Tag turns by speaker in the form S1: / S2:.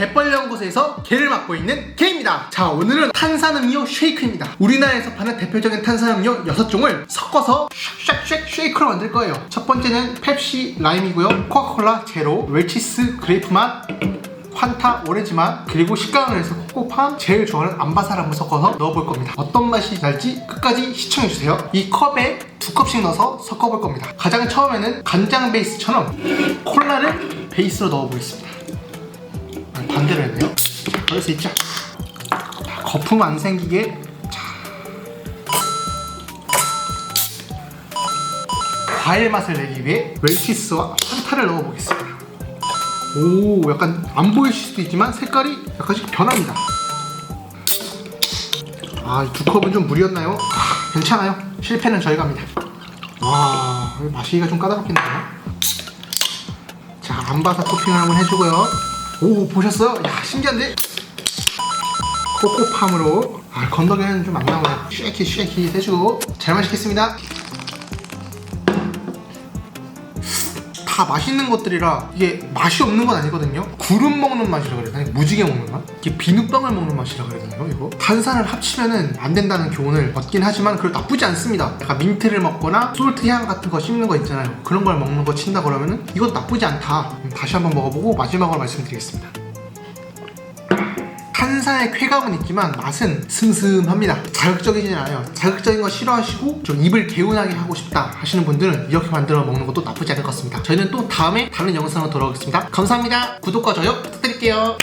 S1: 갯벌 연구소에서 개를 맡고 있는 개입니다. 자, 오늘은 탄산음료 쉐이크입니다. 우리나라에서 파는 대표적인 탄산음료 6종을 섞어서 쉑쉑쉑 쉐이크로 만들 거예요. 첫 번째는 펩시 라임이고요. 코카콜라 제로, 웰치스 그레이프 맛, 환타 오렌지 맛 그리고 식감을 위해서 코코팜 제일 좋아하는 암바사람을 섞어서 넣어볼 겁니다 어떤 맛이 날지 끝까지 시청해주세요 이 컵에 두 컵씩 넣어서 섞어볼 겁니다 가장 처음에는 간장 베이스처럼 콜라를 베이스로 넣어보겠습니다 아, 반대로 했네요? 자, 그럴 수 있죠? 자, 거품 안 생기게. 자. 과일 맛을 내기 위해 웰치스와 환타를 넣어보겠습니다. 오 약간 안 보이실 수도 있지만 색깔이 약간씩 변합니다. 아이두 컵은 좀 무리였나요? 아, 괜찮아요. 실패는 저희가 합니다. 와 마시기가 좀 까다롭겠네요. 자 암바사 토핑을 한번 해주고요 오 보셨어요? 야 신기한데? 코코팜으로 아 건더기는 좀 안 나오네요 쉐키 쉐키 해주고 잘 마시겠습니다 다 맛있는 것들이라 이게 맛이 없는 건 아니거든요. 구름 먹는 맛이라 그래야 되나? 무지개 먹는 맛? 이게 비눗방울 먹는 맛이라 그래야 되나요? 이거 탄산을 합치면은 안 된다는 교훈을 얻긴 하지만 그래도 나쁘지 않습니다. 약간 민트를 먹거나 솔트 향 같은 거 씹는 거 있잖아요. 그런 걸 먹는 거 친다 그러면은 이건 나쁘지 않다. 다시 한번 먹어보고 마지막으로 말씀드리겠습니다. 탄산의 쾌감은 있지만 맛은 슴슴합니다. 자극적이진 않아요. 자극적인 거 싫어하시고 좀 입을 개운하게 하고 싶다 하시는 분들은 이렇게 만들어 먹는 것도 나쁘지 않을 것 같습니다. 저희는 또 다음에 다른 영상으로 돌아오겠습니다. 감사합니다. 구독과 좋아요 부탁드릴게요.